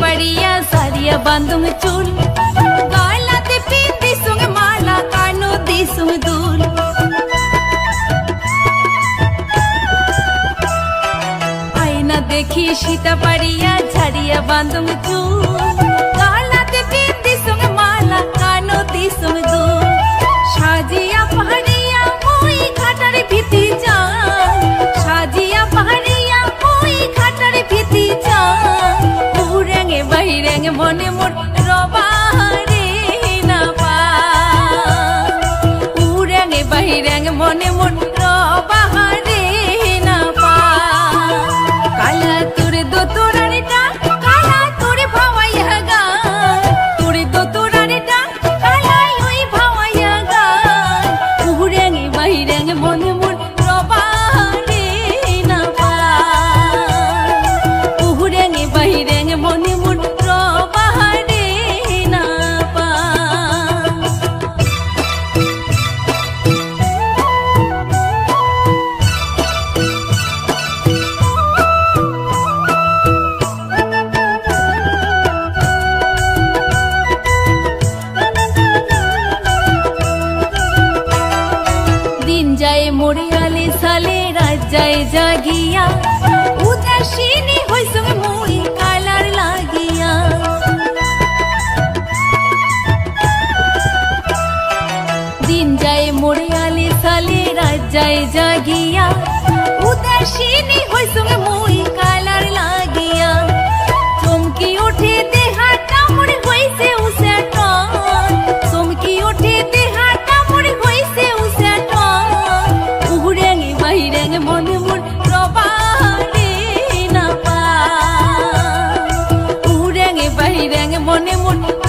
পাড়িয়া সারিয়া বান্ধুম চুল গলাতে পিন দিসুং মালা কানো দিসুং দুল আয়না দেখি সীতা পাড়িয়া ঝাড়িয়া বান্ধুম চুল বাইরেং মনে মোর রবারে না পা উরেং বাইরেং মনে মোর যায় জাগিয়া, উদাসীনী হইসুম মুই কালার লাগিয়া। দিন যায় মোরে আলে সালে রাত যায় জাগিয়া, উদাসীনী হইসুম মুই মনে মনে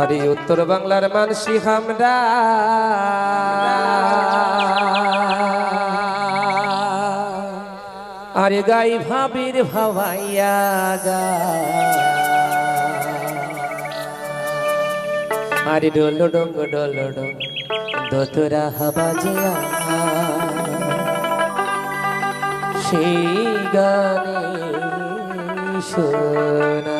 আরে উত্তর বাংলার মানসি হামরা। আরে গাই ভাবির ভাবাইয়া গা। আরে ডোল ডোঙ্গ ডোল ডোঙ্গ, দোতরা হাবাজিয়া সেই গানে শোনা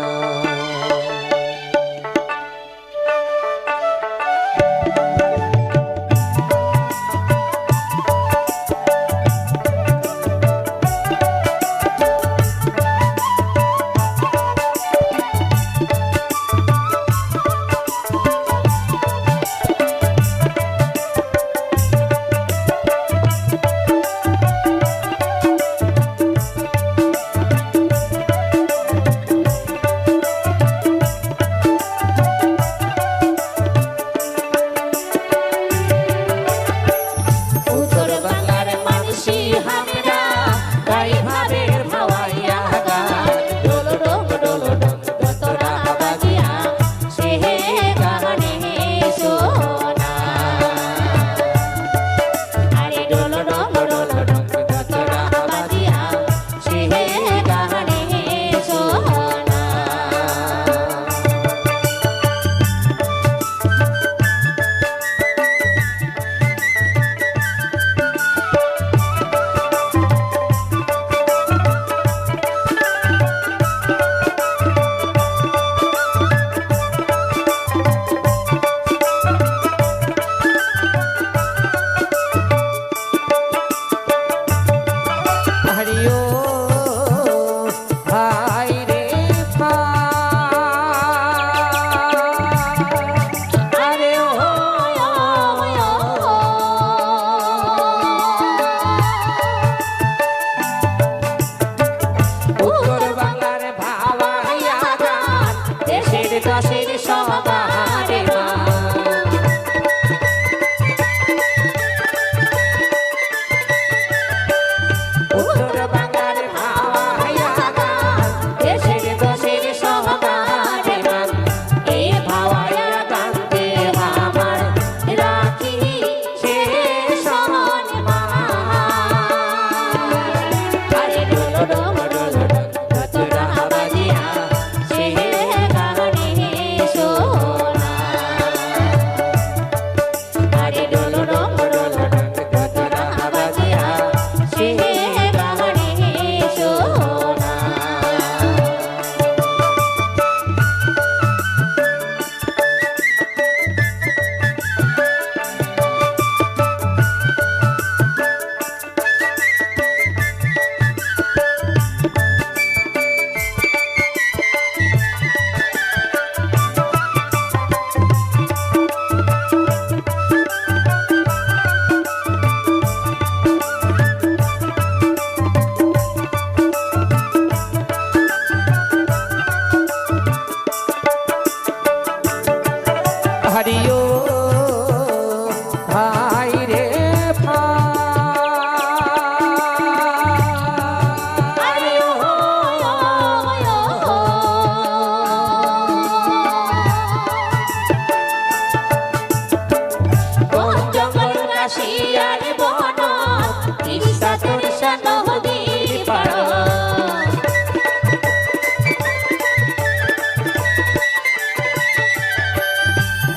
o touro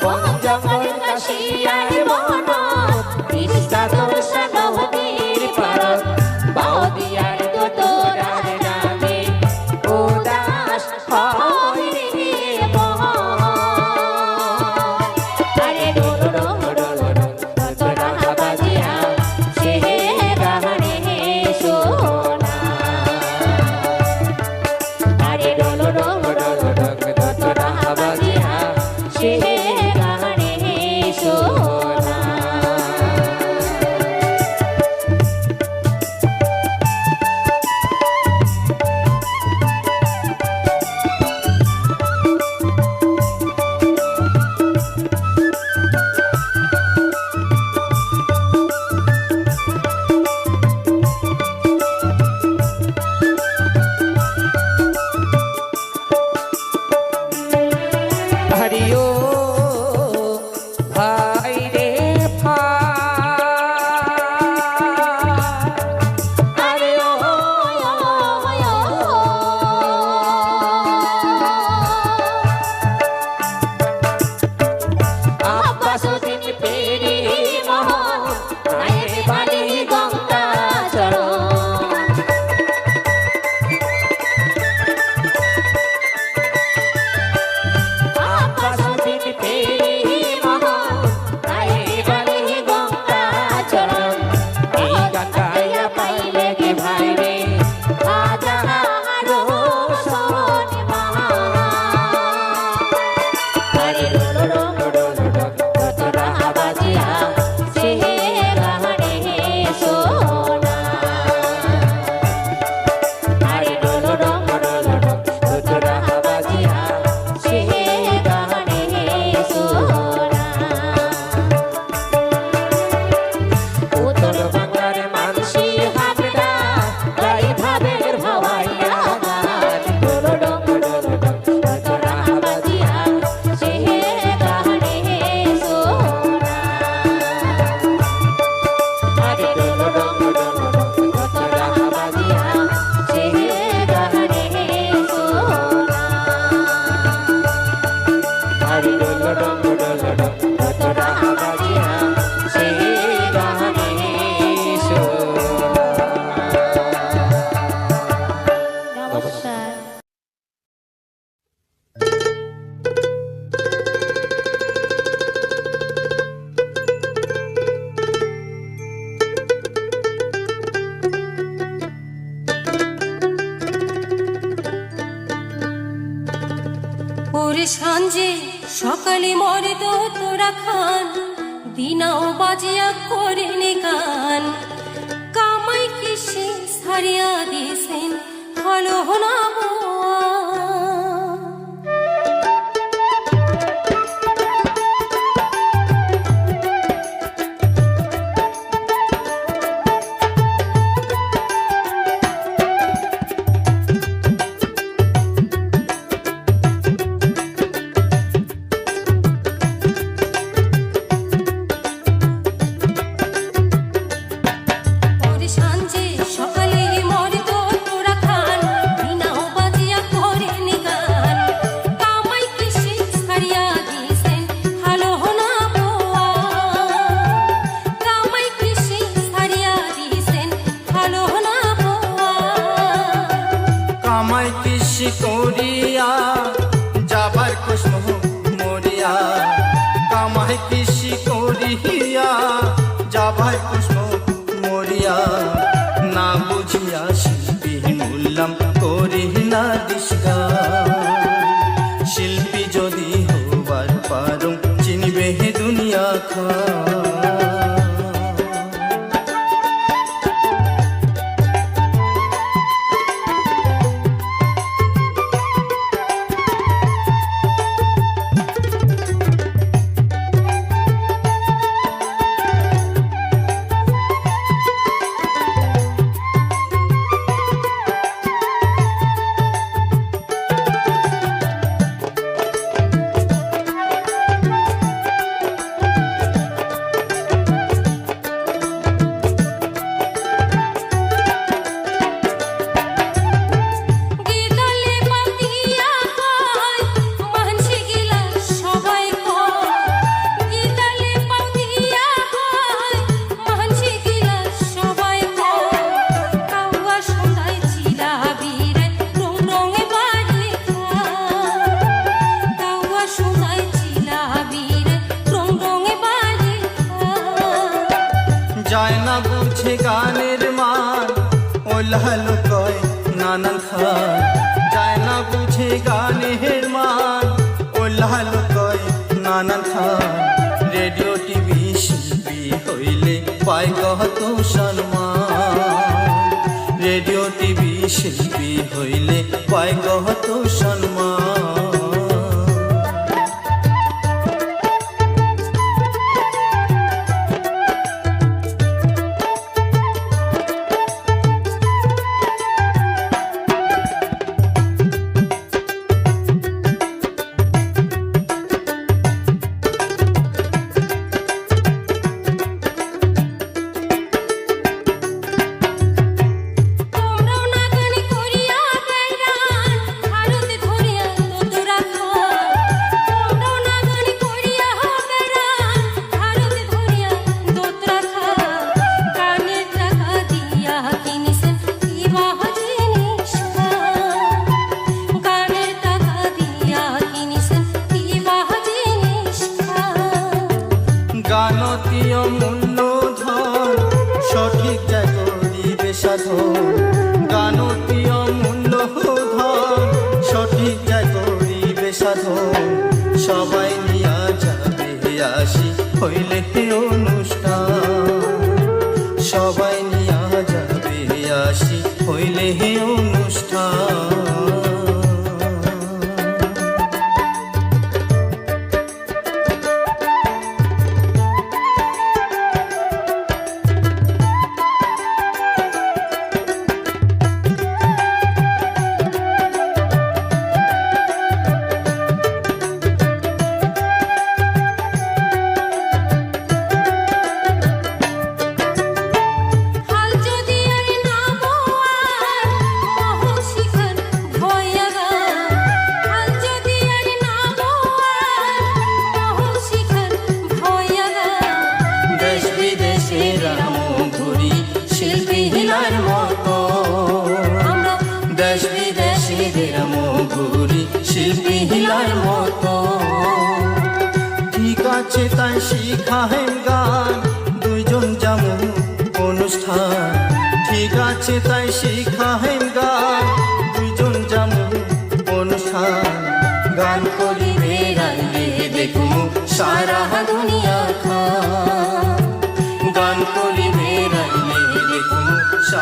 বন জঙ্গল কাশিয়ার বন। তিস্তা মরিয়া না বুঝিয়া শিল্পী হইলে পায় কত সম্মান মূল্য ধন সঠিক করিবে সাধন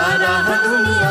सारा दुनिया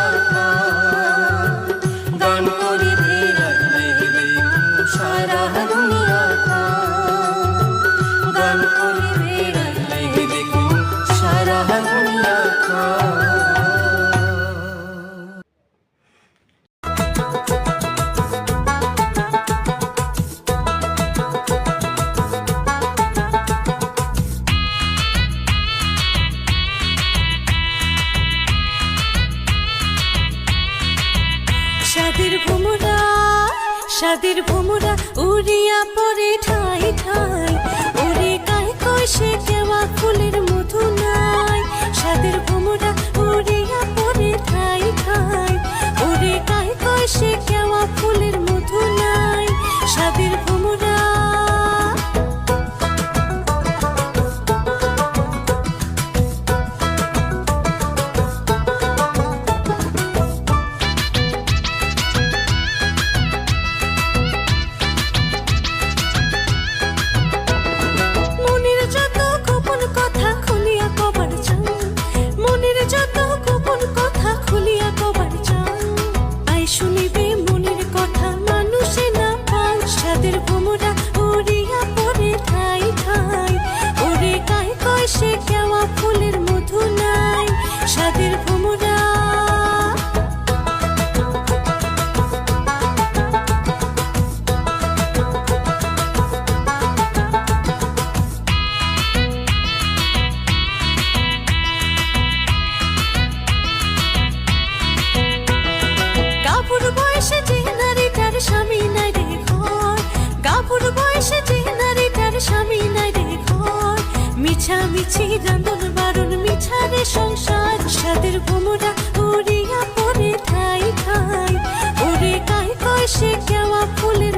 আছি রান্দন বারণ, মিছারে সংসার। সাদের ভোমরা উড়িয়া পরে ঠাই ঠাই। ওরে কাই কয় সে কেওয়া ফুলের